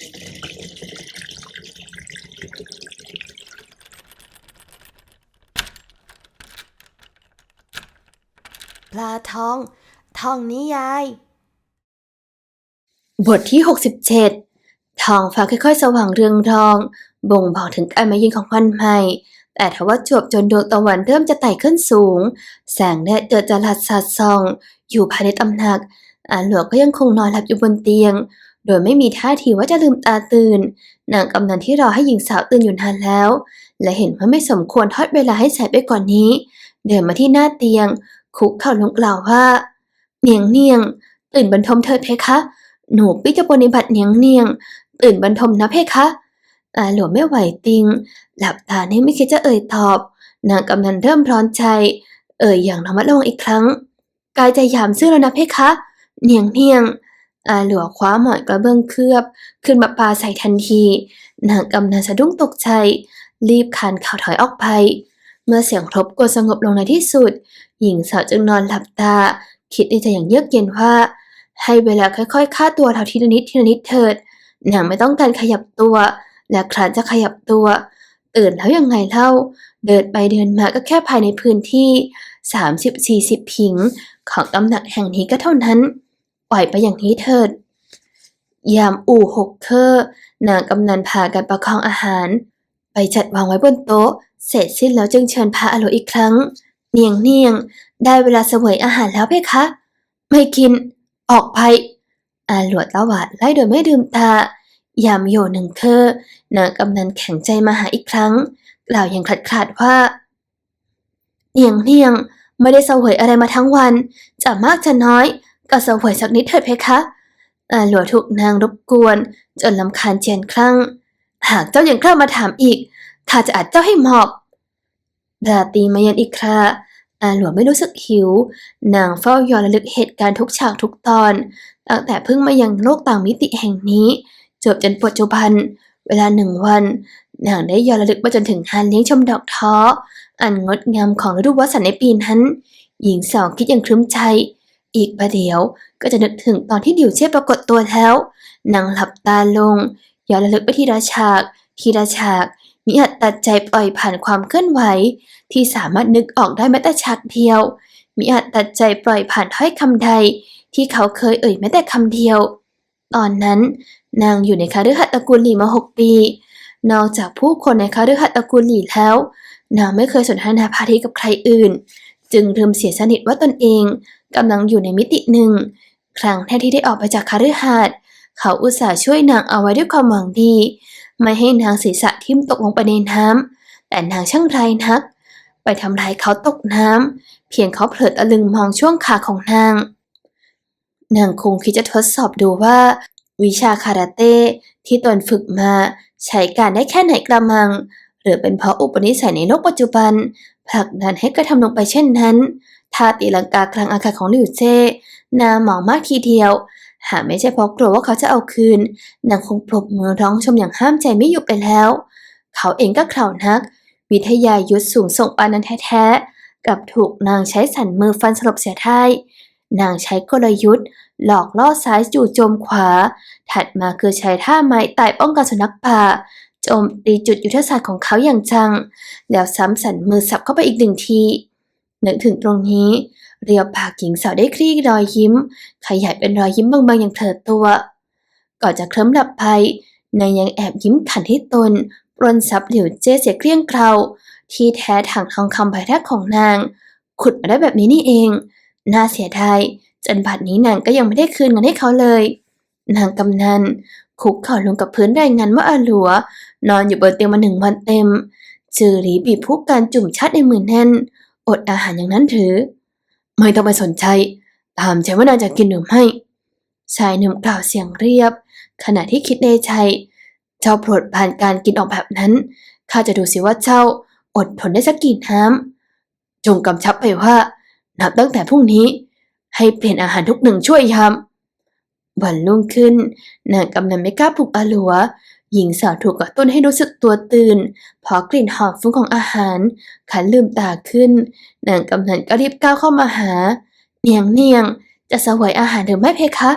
ปลาทอง ทองนิยาย บทที่ 67 ทองฟ้าค่อยๆ สว่างเรืองรอง บ่งบอกถึงการมาเยือนของวันใหม่ แต่ทว่าจวบจนดวงตะวันเริ่มจะไต่ขึ้นสูง แสงแดดเจิดจรัสสาดส่อง อยู่ภายในตำหนักอาหลวงก็ยังคงนอนหลับอยู่บนเตียง โดยไม่มีท่าทีว่าจะลืมตาตื่น นางกำนันที่รอให้หญิงสาวตื่นอยู่นานแล้ว และเห็นว่าไม่สมควรทอดเวลาให้สายไปกว่านนี้ เดินมาที่หน้าเตียง คุกเข่าลงกล่าวว่า เนียงเนียงตื่นบรรทมเถิดเพคะ หนูปิจปฏิบัติเนียงเนียงตื่นบรรทมนะเพคะอาหลวงไม่ไหวติง หลับตานี่ไม่คิดจะเอ่ยตอบ นางกำนันเริ่มร้อนใจ เอ่ยอย่างระมัดระวังอีกครั้ง กายใจหยามซื่อแล้วนะเพคะ เนียงเนียง อาหลัวคว้าหมอนกระเบื้องเคลือบ ขึ้นมาปาใส่ทันที นางกำนันสะดุ้งตกใจ รีบคานข่าวถอยออกไป เมื่อเสียงครบกวนสงบลงในที่สุด หญิงสาวจึงนอนหลับตา คิดในใจอย่างเยือกเย็นว่า ให้เวลาค่อยๆฆ่าตัวเราทีละนิดทีละนิดเถิดนางไม่ต้องการขยับตัว และครั้นจะขยับตัว ตื่นแล้วยังไงเล่า เดินไปเดินมาก็แค่ภายในพื้นที่ 30-40 ผิง ของตำหนักแห่งนี้ก็เท่านั้น ปล่อยไปอย่างนี้เถิด ยามอู่หกเคอร์นางกำนันพากันประคองอาหาร ไปจัดวางไว้บนโต๊ะ เสร็จสิ้นแล้วจึงเชิญพาอโลอีกครั้ง เนียงเนียงได้เวลาเสวยอาหารแล้วเพคะ ไม่กิน ออกไปอาหลวดตวาดไล่โดยไม่ดื่มตายามโยหนึ่งเคอนางกำนันแข็งใจมาหาอีกครั้ง กล่าวอย่างขาดขาดว่าเนียงเนียงไม่ได้เสวยอะไรมาทั้งวัน จะมากจะน้อย ก็เสวยสักนิดเถิดเพคะอาหลวถูกนางรบกวน จนลำคาญเจียนคลั่ง หากเจ้ายังกล้ามาถามอีกข้าจะอัดเจ้าให้หมอบราตีมายันอีกคราอาหลวไม่รู้สึกหิว นางเฝ้าย้อนระลึกเหตุการณ์ทุกฉากทุกตอน ตั้งแต่เพิ่งมายังโลกต่างมิติแห่งนี้ จบจนปัจจุบัน เวลาหนึ่งวัน นางได้ย้อนระลึกมาจนถึงงานเลี้ยงชมดอกท้อ อันงดงามของฤดูวสันต์ในปีนั้น หญิงสาวคิดอย่างครึ้มใจ อีกประเดี๋ยวก็จะนึกถึงตอนที่ดิวเช่ปรากฏตัวแล้วนางหลับตาลงย้อนระลึกไปทีละฉาก ทีละฉากมิอาจตัดใจปล่อยผ่านความเคลื่อนไหว ที่สามารถนึกออกได้แม้แต่ฉากเดียวมิอาจตัดใจปล่อยผ่านถ้อยคำใดที่เขาเคยเอ่ยแม้แต่คำเดียว ตอนนั้นนางอยู่ในคาฤหัสตระกูลหลี่มาหกปี นอกจากผู้คนในคาฤหัสตระกูลหลี่แล้ว นางไม่เคยสนทนาพาทีกับใครอื่น จึงลืมเสียสนิทว่าตนเอง กำลังอยู่ในมิติหนึ่ง ครั้งแรกที่ได้ออกไปจากคาฤหัสถ์เขาอุตส่าห์ช่วยนางเอาไว้ด้วยความหวังดี ไม่ให้นางศีรษะทิ่มตกลงไปในน้ำแต่นางช่างไรนัก ไปทำลายเขาตกน้ำเพียงเขาเผลอตะลึงมองช่วงขาของนาง นางคงคิดจะทดสอบดูว่า วิชาคาราเต้ที่ตนฝึกมาใช้การได้แค่ไหนกระมัง หรือเป็นเพราะอุปนิสัยในโลกปัจจุบันผลักดันให้กระทำลงไปเช่นนั้น ท่าตีลังกากลางอากาศของหลิวเจ้หนาหมองมากทีเดียว หากไม่ใช่เพราะกลัวว่าเขาจะเอาคืนนางคงปรบมือร้องชมอย่างห้ามใจไม่อยู่ไปแล้ว เขาเองก็เข่านัก วิทยายุทธสูงส่งปานนั้นแท้ๆกับถูกนางใช้สันมือฟันสลบเสียท้ายนางใช้กลยุทธ์ หลอกล่อซ้ายจู่โจมขวา ถัดมาคือใช้ท่าไม้ตายป้องกันสุนัขป่าโจมตีจุดยุทธศาสตร์ของเขาอย่างจัง แล้วซ้ำสันมือสับเข้าไปอีกหนึ่งที นึกถึงตรงนี้ เรียวปากหญิงสาวได้คลี่รอยยิ้ม ขยายเป็นรอยยิ้มบางๆอย่างเผลอตัว ก่อนจะเคลิ้มหลับไปนางยังแอบยิ้มขันที่ตนปล้นทรัพย์หลิวเจ้เสียเกลี้ยงเกลาที่แท้ถังทองคำใบแรกของนาง ขุดมาได้แบบนี้นี่เอง น่าเสียดายจนบัดนี้นางก็ยังไม่ได้คืนเงินให้เขาเลย นางกำนันคุกเข่าลงกับพื้นรายงานว่าอาหลัว นอนอยู่บนเตียงมาหนึ่งวันเต็ม จือหลีบีบผู้การจุ่มชัดในมือแน่น อดอาหารอย่างนั้นหรือ ไม่ต้องไปสนใจ ตามใจว่านางจะกินหรือไม่ ชายหนุ่มกล่าวเสียงเรียบ ขณะที่คิดในใจ เจ้าโปรดผ่านการกินออกแบบนั้น ข้าจะดูสิว่าเจ้าอดทนได้สักกี่น้ำจงกำชับไปว่า นับตั้งแต่พรุ่งนี้ ให้เปลี่ยนอาหารทุกหนึ่งช่วยยามวันรุ่งขึ้นนางกำนันไม่กล้าปลุกอาหลัว หญิงสาวถูกกระตุ้นให้รู้สึกตัวตื่นพราะกลิ่นหอมฟุ้งของอาหาร ขันลืมตาขึ้น นางกำนันก็รีบก้าวเข้ามาหา เนียงเนียงจะเสวยอาหารหรือไม่เพคะ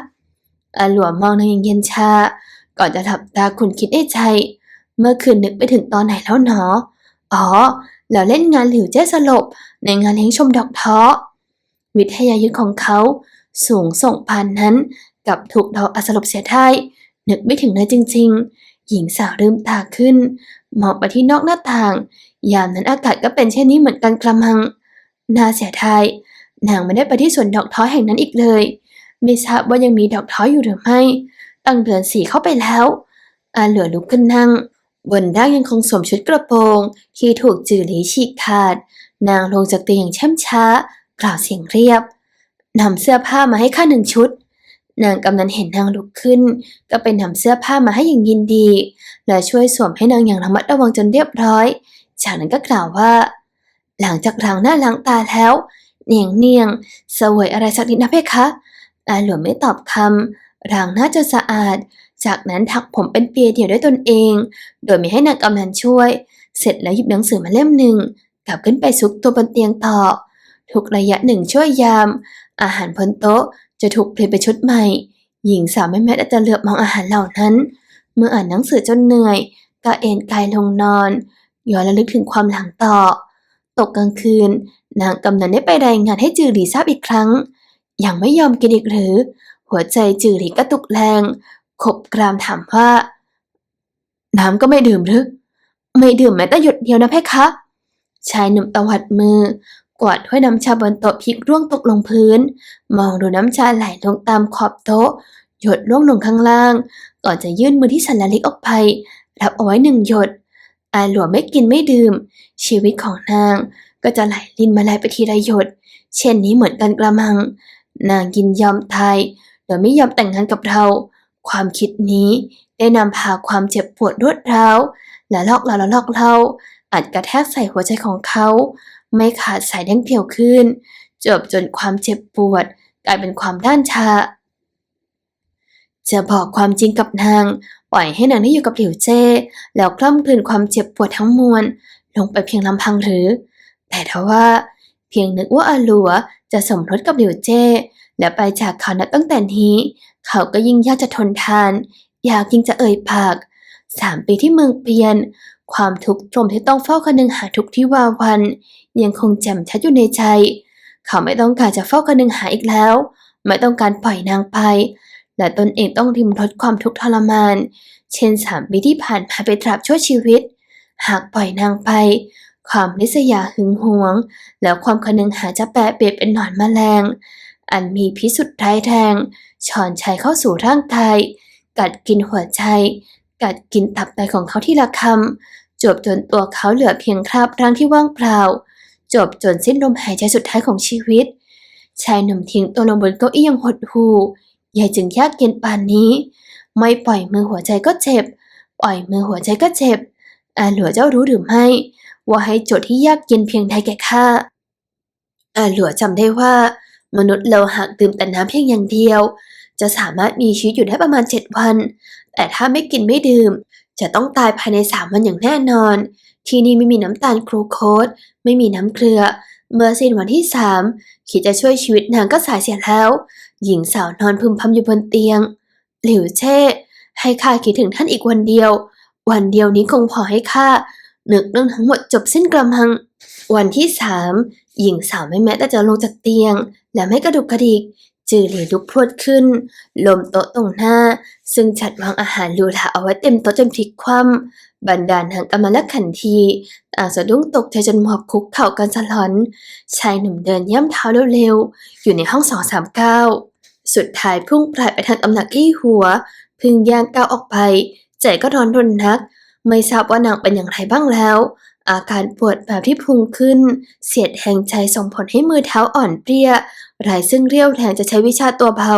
อาหลัวมองนางอย่างเย็นชา ก่อนจะหลับตาคุณคิดในใจ เมื่อคืนนึกไปถึงตอนไหนแล้วหนอ อ๋อแล้วเล่นงานหลิวเจ้สลบ ในงานเลี้ยงชมดอกท้อ วิทยายุทธของเขาสูงส่งพานนั้น กับถูกเราอสลบเสียได้นึกไม่ถึงเลยจริง ๆ หญิงสาวลืมตาขึ้น มองไปที่นอกหน้าต่าง ยามนั้นอากาศก็เป็นเช่นนี้เหมือนกันกระมัง น่าเสียดายนางไม่ได้ไปที่สวนดอกท้อแห่งนั้นอีกเลย ไม่ทราบว่ายังมีดอกท้ออยู่หรือไม่ ตั้งเดือนสี่เข้าไปแล้วอาเหลือลุกขึ้นนั่ง บนด้างยังคงสวมชุดกระโปรง ที่ถูกจือหลีฉีกขาด นางลงจากเตียงอย่างเช่มช้า กล่าวเสียงเรียบนำเสื้อผ้ามาให้ข้าหนึ่งชุด นางกำนันเห็นนางลุกขึ้น ก็ไปนำเสื้อผ้ามาให้อย่างยินดี และช่วยสวมให้นางอย่างระมัดระวังจนเรียบร้อย จากนั้นก็กล่าวว่า หลังจากล้างหน้าล้างตาแล้วเนียงเนียงสวยอะไรสักนิดนะเพคะอาหลวงไม่ตอบคำล้างหน้าจนสะอาด จากนั้นถักผมเป็นเปียเดี่ยวด้วยตนเอง โดยไม่ให้นางกำนันช่วย เสร็จแล้วหยิบหนังสือมาเล่มหนึ่งกลับขึ้นไปซุกตัวบนเตียงต่อทุกระยะหนึ่งช่วยยาม อาหารบนโต๊ะ จะถูกเปลี่ยนไปนชุดใหม่ หญิงสาวไม่แม้แต่จะเหลือบมองอาหารเหล่านั้น เมื่ออ่านหนังสือจนเหนื่อยก็เอนกายลงนอนย้อนระลึกถึงความหลังต่อ ตกกลางคืน นางกำนันได้ไปรายงานให้จือหลีทราบอีกครั้ง ยังไม่ยอมกินอีกหรือ หัวใจจือหลีกระตุกแรง ขบกรามถามว่า น้ำก็ไม่ดื่มหรือ ไม่ดื่มแม้แต่หยดเดียวนะเพคะ ชายหนุ่มตวัดมือ กวาดถ้วยน้ำชาบนโต๊ะพลิกร่วงตกลงพื้น มองดูน้ำชาไหลลงตามขอบโต๊ะ หยดร่วงลงข้างล่าง ก่อนจะยื่นมือที่สันละล็กออกไป รับเอาไว้หนึ่งหยด อาหลวงไม่กินไม่ดื่ม ชีวิตของนางก็จะไหลลินมาไหลไปทีละหยด เช่นนี้เหมือนกันกระมัง นางยินยอมตายโดยไม่ยอมแต่งงานกับเรา ความคิดนี้ได้นำพาความเจ็บปวดรวดร้าวและลอกเราและลอกเราอัดกระแทกใส่หัวใจของเขา ไม่ขาดสายเด้งเดี่ยวขึ้น จบจนความเจ็บปวด กลายเป็นความด้านชา จะบอกความจริงกับนาง ปล่อยให้นางได้อยู่กับหลิวเจ้แล้วกล้ำกลืนความเจ็บปวดทั้งมวลลงไปเพียงลำพังหรือ แต่ทว่า เพียงนึกว่าอาลัวจะสมรสกับหลิวเจ้และไปจากเขานตั้งแต่นี้ เขาก็ยิ่งยากจะทนทาน อยากยิ่งจะเอ่ยปากสามปีที่เมืองเปียน ความทุกข์ตรมที่ต้องเฝ้าคนึงหาทุกข์ที่วาวัน ยังคงแจ่มชัดอยู่ในใจ เขาไม่ต้องการจะเฝ้าคนึงหาอีกแล้ว ไม่ต้องการปล่อยนางไป และตนเองต้องริมรสความทุกข์ทรมาน เช่นสามปีที่ผ่านมาไปตราบชั่วชีวิต หากปล่อยนางไป ความริษยาหึงหวง แล้วความคนึงหาจะแปรเปลี่ยนเป็นหนอนแมลง อันมีพิษสุดร้ายแรงฉอนชัยเข้าสู่ร่างกายกัดกินหัวใจกัดกินตับไตของเขาที่ละค จบจนตัวเขาเหลือเพียงคราบร่างที่ว่างเปล่า จบจนสิ้นลมหายใจสุดท้ายของชีวิต ชายหนุ่มทิ้งตัวลงบนเก้าอี้อยังหดหู่ยายจึงยากเย็นปานนี้ ไม่ปล่อยมือหัวใจก็เจ็บ ปล่อยมือหัวใจก็เจ็บอาหลัวเจ้ารู้หรือไม่ ว่าให้โจทย์ที่ยากเย็นเพียงใดแก่ข้าอาหลัวจำได้ว่า มนุษย์เราหากดื่มแต่น้ำเพียงอย่างเดียว จะสามารถมีชีวิตอยู่ได้ประมาณเจ็ดวัน แต่ถ้าไม่กินไม่ดื่ม จะต้องตายภายในสามวันอย่างแน่นอน ที่นี่ไม่มีน้ำตาลกรูโคสไม่มีน้ำเกลือ เมื่อสิ้นวันที่สามคิดจะช่วยชีวิตนางก็สายเสียแล้ว หญิงสาวนอนพึมพำอยู่บนเตียง หลิวเช่ ให้ข้าคิดถึงท่านอีกวันเดียว วันเดียวนี้คงพอให้ข้านึกเรื่องทั้งหมดจบสิ้นกระมัง วันที่สามหญิงสาวไม่แม้แต่จะลงจากเตียง และไม่กระดุกกระดิก จือหลีลุกพรวดขึ้นลมโต๊ะตรงหน้า ซึ่งจัดวางอาหารหรูหราเอาไว้เต็มโต๊ะจนพลิกคว่ำบรรดาทางกำมะแลขันทีต่างสะดุ้งตกใจจนหมอบคุกเข่ากันสลอน ชายหนุ่มเดินย่ำเท้าเร็วๆ อยู่ในห้องสองสามเก้าสุดท้ายพุ่งปลายไปทางตำหนักอี้หัว พึงย่างก้าวออกไป ใจก็ร้อนรนนัก ไม่ทราบว่านางเป็นอย่างไรบ้างแล้ว อาการปวดแบบที่พุงขึ้น เสียดแห่งใจส่งผลให้มือเท้าอ่อนเปรี้ย รายซึ่งเรียวแรงจะใช้วิชาตัวเบา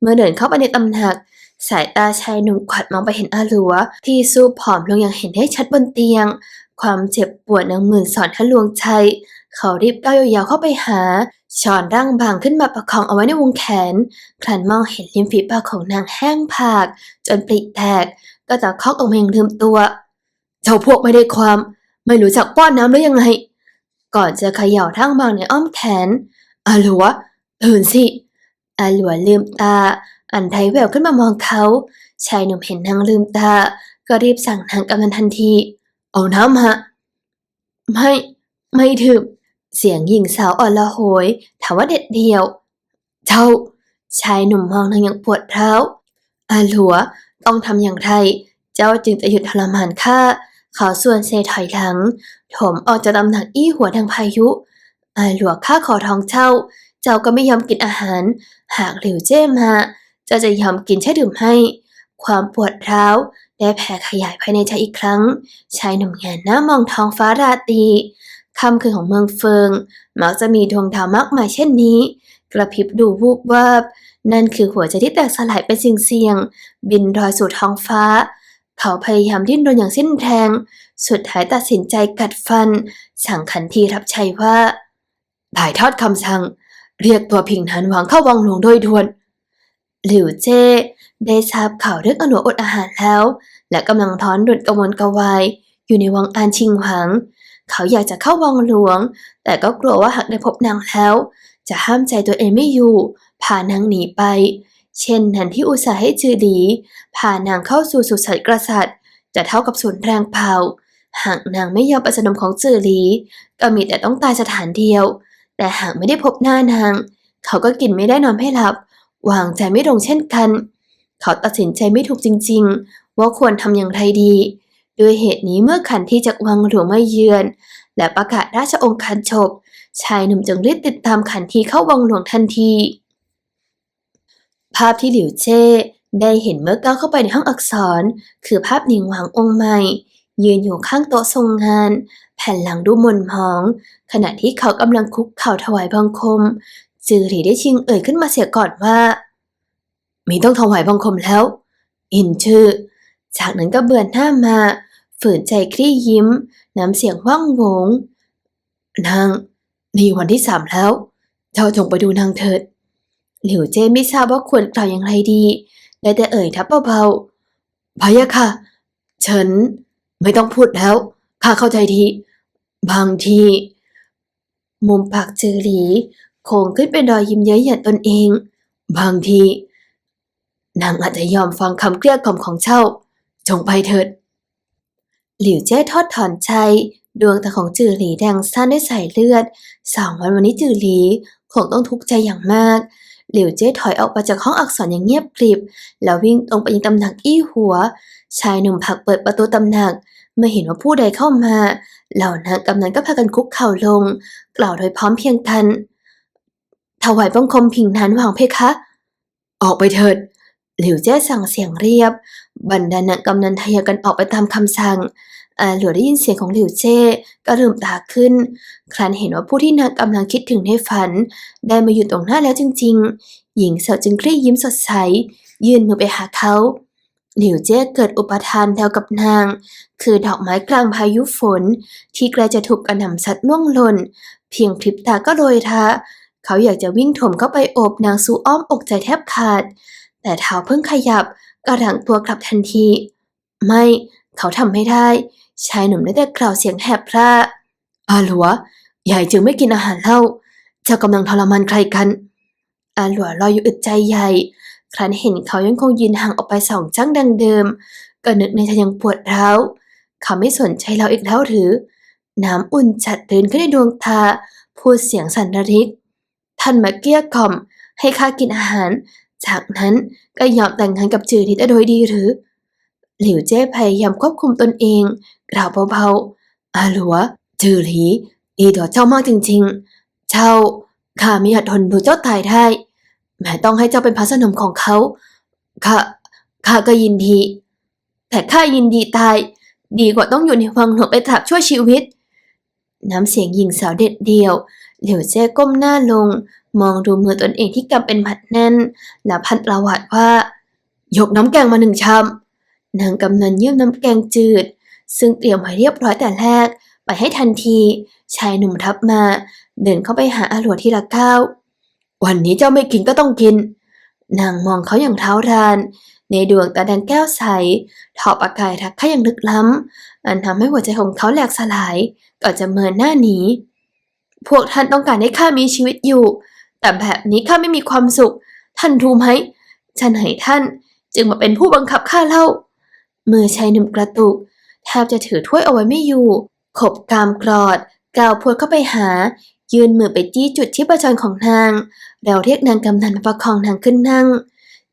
เมื่อเดินเข้าไปในตำหนัก สายตาชายหนุ่มกวาดมองไปเห็นอาหลัว ที่ซูบผอมลงอย่างเห็นได้ชัดบนเตียง ความเจ็บปวดนางหมื่นสอนทะลวงใจเขารีบก้าวยาวๆเข้าไปหาช้อนร่างบางขึ้นมาประคองเอาไว้ในวงแขนครันมองเห็นริมฝีปากของนางแห้งผาก จนปริแตก ก็ตะคอกออกมาอย่างลืมตัว เจ้าพวกไม่ได้ความ ไม่รู้จักป้อนน้ำหรือยังไง ก่อนจะเขย่าร่างบางในอ้อมแขนอาหลัว ตื่นสิอาหลัวลืมตา อันไทยแววขึ้นมามองเขา ชายหนุ่มเห็นนางลืมตา ก็รีบสั่งนางกำนันทันที เอาน้ำมาไม่ ไม่ถึบเสียงหญิงสาวอ่อนละโหยถามว่าเด็ดเดียว เจ้า ชายหนุ่มมองนางอย่างปวดร้าอาหลัวต้องทำอย่างไร เจ้าจึงจะหยุดทรมานข้าเขาส่วนเซถอยหลัง ถมออกจากตำหนักอี้หัวดังพายุอาหลัวข้าขอทองเจ้า เจ้าก็ไม่ยอมกินอาหาร หากหลิวเจ้มา เจ้าจะยอมกินใช่หรือไม่ความปวดร้าวได้แผ่ขยายภายในใจอีกครั้ง ชายหนุ่มแงนหน้ามองท้องฟ้าราตรีค่ำคืนของเมืองเฟิง มักจะมีดวงดาวมากมายเช่นนี้ กระพริบดูวูบวาบ นั่นคือหัวใจที่แตกสลายเป็นสิ่งเสียงๆบินลอยสู่ท้องฟ้า เขาพยายามดิ้นรนอย่างสิ้นแรง สุดท้ายตัดสินใจกัดฟัน สั่งขันทีรับใช้ว่าถ่ายทอดคำสั่ง เรียกตัวพิงทันหวังเข้าวังหลวงโดยด่วน หลิวเจ้ได้ทราบข่าวเรื่องอนวอดอาหารแล้ว และกำลังท้อนรุดกระวนกระวาย อยู่ในวังอานชิงหวัง เขาอยากจะเข้าวังหลวง แต่ก็กลัวว่าหากได้พบนางแล้ว จะห้ามใจตัวเองไม่อยู่ พานางหนีไป เช่นนั้นที่อุตส่าห์ให้จือหลีพานางเข้าสู่สุสานกษัตริย์ จะเท่ากับสูญแรงเผาหากนางไม่ยอมประสนมของจือหลี ก็มีแต่ต้องตายสถานเดียว แต่หากไม่ได้พบหน้านาง เขาก็กินไม่ได้นอนไม่หลับ วางใจไม่ลงเช่นกัน เขาตัดสินใจไม่ถูกจริง ๆ ว่าควรทำอย่างไรดี ด้วยเหตุนี้เมื่อขันที่จากวังหลวงมาเยือน และประกาศราชองค์การจบชายหนุ่มจึงรีบติดตามขันทีเข้าวังหลวงทันที ภาพที่หลิวเจ้ได้เห็นเมื่อก้าวเข้าไปในห้องอักษร คือภาพหนิงหวางองค์ใหม่ ยืนอยู่ข้างโต๊ะทรงงาน แผ่นหลังดูหม่นหมอง ขณะที่เขากำลังคุกเข่าถวายบังคม จือหลีได้ชิงเอ่ยขึ้นมาเสียก่อนว่า มีต้องถวายบังคมแล้ว อินชื่อ จากนั้นก็เบือนหน้ามา ฝืนใจคลี่ยิ้ม น้ำเสียงว่างหวง นาง นี่วันที่สามแล้ว เจ้าจงไปดูนางเถิด หลิวเจ้ไม่ทราบว่าควรกล่าวอย่างไรดี ได้แต่เอ่ยทับเบาๆพะยะค่ะ ฉัน ไม่ต้องพูดแล้วข้าเข้าใจที บางที มุมปากจือหลีโค้งขึ้นเป็นรอยยิ้มเย้ยหยันตนเอง บางที นางอาจจะยอมฟังคำเกลี้ยกล่อมของเจ้าจงไปเถิด หลิวเจ้ทอดถอนใจดวงตาของจือหลีแดงซ่านด้วยสายเลือดสองวันวันนี้จือหลีคงต้องทุกข์ใจอย่างมาก หลิวเจ้ถอยออกมาจากห้องอักษรอย่างเงียบกริบ แล้ววิ่งตรงไปยังตำหนักอี้หัว ชายหนุ่มผักเปิดประตูตำหนัก เมื่อเห็นว่าผู้ใดเข้ามา เหล่านางกำนันก็พากันคุกเข่าลง กล่าวโดยพร้อมเพียงกันถวายบังคมพิงนานหวังเพคะ ออกไปเถิด หลิวเจ้สั่งเสียงเรียบ บรรดานางกำนันทยอยกันออกไปตามคำสั่ง อหลัวได้ยินเสียงของหลิวเจ้ก็ลืมตาขึ้น ครั้นเห็นว่าผู้ที่นางกำลังคิดถึงในฝัน ได้มาอยู่ตรงหน้าแล้วจริง ๆ หญิงสาวจึงคลี่ยิ้มสดใส ยื่นมือไปหาเขาหลิวเจ้เกิดอุปทานเดียวกับนาง คือดอกไม้กลางพายุฝน ที่ใกล้จะถูกกระหน่ำซัดล่วงหล่น เพียงพริบตาก็โรยทาเขาอยากจะวิ่งถมเข้าไปโอบนางสู่อ้อมอกใจแทบขาด แต่เท้าเพิ่งขยับก็หลังตัวกลับทันที ไม่ เขาทำไม่ได้ ชายหนุ่มได้แต่กล่าวเสียงแหบพร่าอาหลัวใหญ่จึงไม่กินอาหารเล้าเจ้ากำลังทรมานใครกัน อาหลัวรออยู่อึดใจใหญ่ ครั้นเห็นเขายังคงยืนห่างออกไปสองจังดังเดิม ก็นึกในใจยังปวดร้าวเขาไม่สนใจเราอีกแล้วหรือ น้ำอุ่นจัดเดินขึ้นในดวงตาพูดเสียงสั่นระริก ท่านมาเกลี้ยกล่อม ให้ข้ากินอาหาร จากนั้นก็ยอมแต่งงานกับจือทิดโดยดีหรือ หลิวเจ้พยายามควบคุมตนเอง กล่าวเบาๆ อาหลัวจือหลีดีต่อเจ้ามากจริงๆ เจ้าข้าไม่อาจทนดูเจ้าตายได้ แม้ต้องให้เจ้าเป็นพระสนมของเขา ข้า ข้าก็ยินดี แต่ข้ายินดีตาย ดีกว่าต้องอยู่ในวังหลวงไปตราบชั่วชีวิต น้ำเสียงหญิงสาวเด็ดเดียว เหลียวเจ้ก้มหน้าลง มองดูมือตนเองที่กำเป็นหมัดแน่น แล้วพันประวัติว่า ยกน้ำแกงมาหนึ่งชาม นางกำนันยื่นน้ำแกงจืด ซึ่งเตรียมไว้เรียบร้อยแต่แรก ไปให้ทันที ชายหนุ่มทับมา เดินเข้าไปหาอาหลวที่ละก้าว วันนี้เจ้าไม่กินก็ต้องกิน นางมองเขาอย่างเท้าราน ในดวงตาแดงแก้วใสถอประกายรักข้าอย่างลึกล้ำอันทำให้หัวใจของเขาแหลกสลายก่อนจะเมินหน้าหนีพวกท่านต้องการให้ข้ามีชีวิตอยู่ แต่แบบนี้ข้าไม่มีความสุข ท่านรู้ไหมฉันให้ท่านจึงมาเป็นผู้บังคับข้าเล่า มือชายหนุ่มกระตุกแทบจะถือถ้วยเอาไว้ไม่อยู่ ขบกามกรอดกล่าวพวดเข้าไปหา ยืนมือไปจี้จุดที่ประจรของนางแล้วเรียกนางกำนันมาประคองนางขึ้นนั่ง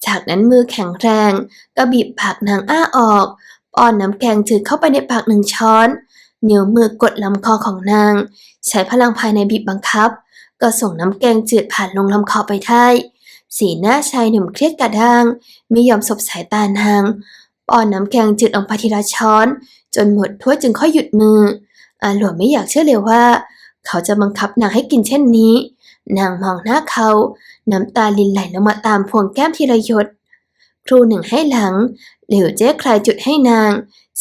จากนั้นมือแข็งแรงก็บีบปากนางอ้าออกป้อนน้ำแกงจืดเข้าไปในปากหนึ่งช้อนเหนิ้วมือกดลำคอของนาง ใช้พลังภายในบีบบังคับ ก็ส่งน้ำแกงจืดผ่านลงลำคอไปได้สีหน้าชายหนุ่มเครียดกระด้าง ไม่ยอมสบสายตานาง ป้อนน้ำแกงจืดลงไปทีละช้อน จนหมดถ้วยจึงค่อยหยุดมือ อาหลวงไม่อยากเชื่อเลยว่า เขาจะบังคับนางให้กินเช่นนี้ นางมองหน้าเขา น้ำตาลินไหลลงมาตามพวงแก้มทีละหยดครูหนึ่งให้หลัง เหลียวเจ๊คลายจุดให้นาง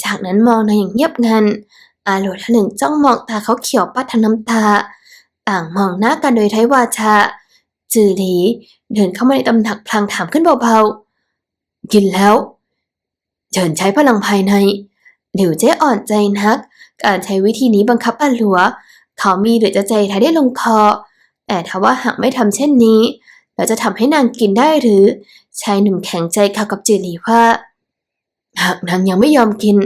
จากนั้นมองนางอย่างเงียบงัน อาหลวงท่านหนึ่งจ้องมองตาเขาเขียวปัดทั้งน้ำตา ต่างมองหน้ากันโดยไร้วาจาจือหลีเดินเข้ามาในตำหนักพลางถามขึ้นเบาๆ กินแล้ว เชิญใช้พลังภายในหลิวเจ๊อ่อนใจนัก การใช้วิธีนี้บังคับอาหลัว เขามีหรือจะใจท้ายได้ลงคอ แต่ถ้าว่าหากไม่ทำเช่นนี้แล้วจะทำให้นางกินได้หรือ ชายหนุ่มแข็งใจข่าวกับจือหลีว่า หากนางยังไม่ยอมกิน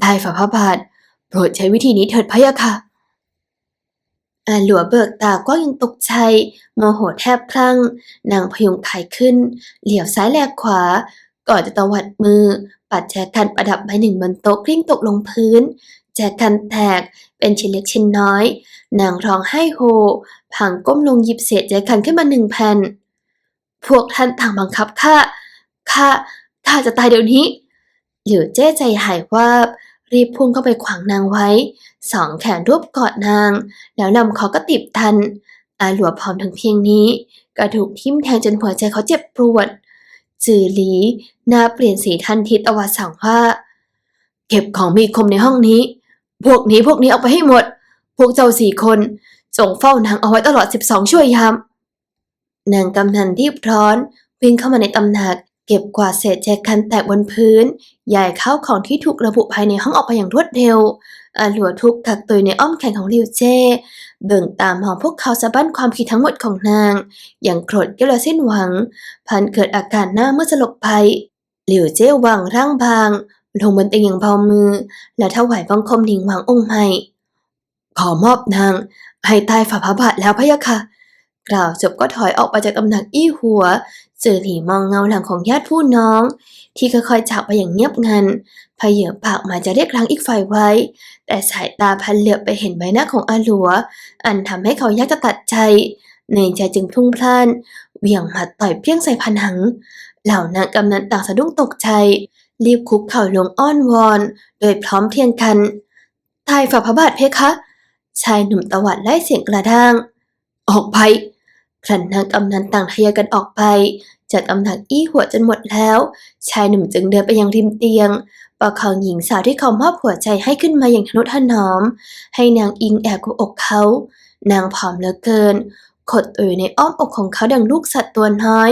ได้ฝ่าพระบาท โปรดใช้วิธีนี้เถิดพะยะค่ะอาหลัวเบิกตากว้างยังตกใจโมโหแทบพลั้ง นางพยุงไข่ขึ้น เหลียวซ้ายแลกขวา ก่อนจะตวัดมือ ปัดแจกันประดับใบหนึ่งบนโต๊ะกลิ้งตกลงพื้น แจกันแตกเป็นชิ้นเล็กชิ้นน้อย นางร้องไห้โฮผางก้มลงหยิบเศษแจกันขึ้นมาหนึ่งแผ่น พวกท่านต่างบังคับข้าข้าข้าจะตายเดี๋ยวนี้ หลิวเจ้ใจหายวาบรีบพุ่งเข้าไปขวางนางไว้ สองแขนรวบกอดนาง แล้วลำคอก็ติบตัน อาหลัวพร้อมถึงเพียงนี้ กระถูกทิ่มแทงจนหัวใจเขาเจ็บปวด จือหลีหน้าเปลี่ยนสีทันทีตวาดสั่งว่า เก็บของมีคมในห้องนี้ พวกนี้พวกนี้เอาไปให้หมด พวกเจ้าสี่คนจงเฝ้านางเอาไว้ตลอดสิบสองชั่วยาม นางกำนันรีบร้อนวิ่งเข้ามาในตำหนัก เก็บกวาดเศษแจกันแตกบนพื้นย้ายข้าวของที่ถูกระบุภายในห้องออกไปอย่างรวดเร็ว อาหลัวทุกกักตัวอยู่ในอ้อมแขนของริวเจ้เบิ่งตามมองพวกเขาสะบั้นความคิดทั้งหมดของนาง อย่างโกรธเกลียวและสิ้นหวัง พันเกิดอาการหน้าเมื่อสลบไปหลิวเจ้วางร่างบาง ลงบนเตียงอย่างเบามือ และถวายบังคมหนิงหวังองค์ใหม่ ขอมอบนางให้ใต้ฝ่าพระบาทแล้วพะยะค่ะ กล่าวจบก็ถอยออกไปจากตำหนักอี้หัวเจอหลีมองเงาหลังของญาติผู้น้อง ที่ค่อยๆจากไปอย่างเงียบงัน พเยอปากมาจะเรียกรั้งอีกฝ่ายไว้ แต่สายตาพันเหลือบไปเห็นใบหน้าของอาหลัว อันทำให้เขายากจะตัดใจ ในใจจึงพลุ่งพล่านเหวี่ยงหมัดต่อยเพี้ยงใส่ผนัง เหล่านางกำนันต่างสะดุ้งตกใจ รีบคุกเข่าลงอ้อนวอน โดยพร้อมเพียงกันตายฝ่าพระบาทเพคะ ชายหนุ่มตวัดไล่เสียงกระด้าง ออกไปพลันนางกำนันต่างทะยากันออกไป จากตำหนักอี้หัวจนหมดแล้ว ชายหนุ่มจึงเดินไปยังริมเตียง ประคองหญิงสาวที่เขามอบหัวใจให้ขึ้นมาอย่างทนุถนอม ให้นางอิงแอบกับอกเขา นางผอมเหลือเกิน ขดตัวอยู่ในอ้อมอกของเขาดังลูกสัตว์ตัวน้อย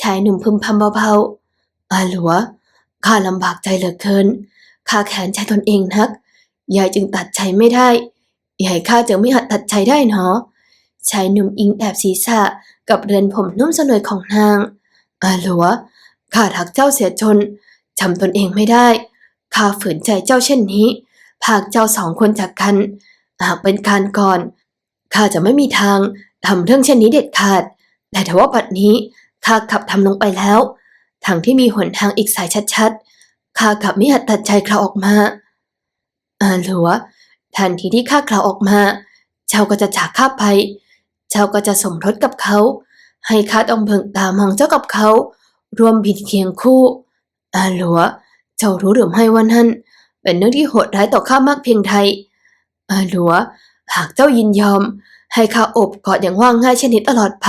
ชายหนุ่มพึมพำเบาๆอาหลัวข้าลำบากใจเหลือเกินข้าแขนใจตนเองนักยายจึงตัดใจไม่ได้ยายข้าจึงไม่อาจตัดใจได้หนอชายหนุ่มอิงแอบศีรษะกับเรือนผมนุ่มสลวยของนางอาหลัวข้าทักเจ้าเสียจนจำตนเองไม่ได้ ข้าฝืนใจเจ้าเช่นนี้หากเจ้าสองคนจากกัน หากเป็นการก่อน ข้าจะไม่มีทางทำเรื่องเช่นนี้เด็ดขาด แต่ถ้าว่าบัดนี้ข้าขับทำลงไปแล้ว ทางที่มีหนทางอีกสายชัดๆ ข้ากับไม่อาจตัดใจคลาออกมาอาหลัว ทันทีที่ข้าคลาออกมา เจ้าก็จะจากข้าไป เจ้าก็จะสมรสกับเขา ให้ข้าต้องเบิ่งตามองเจ้ากับเขา รวมบิดเคียงคู่อาหลัว เจ้ารู้หรือไม่ว่านั่นเป็นเรื่องที่โหดร้ายต่อข้ามากเพียงใดอาหลัว หากเจ้ายินยอม ให้ข้าอบกอดอย่างว่าง่ายเช่นนี้ตลอดไป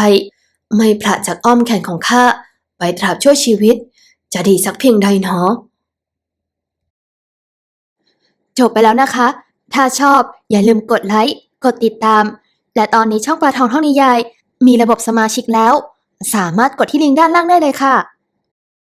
ไม่พละจากอ้อมแขนของข้าไปตราบชั่วชีวิต จะดีสักเพียงใดหนอจบไปแล้วนะคะ ถ้าชอบอย่าลืมกดไลค์ กดติดตาม และตอนนี้ช่องปลาทองท่องนิยาย มีระบบสมาชิกแล้ว สามารถกดที่ลิงก์ด้านล่างได้เลยค่ะ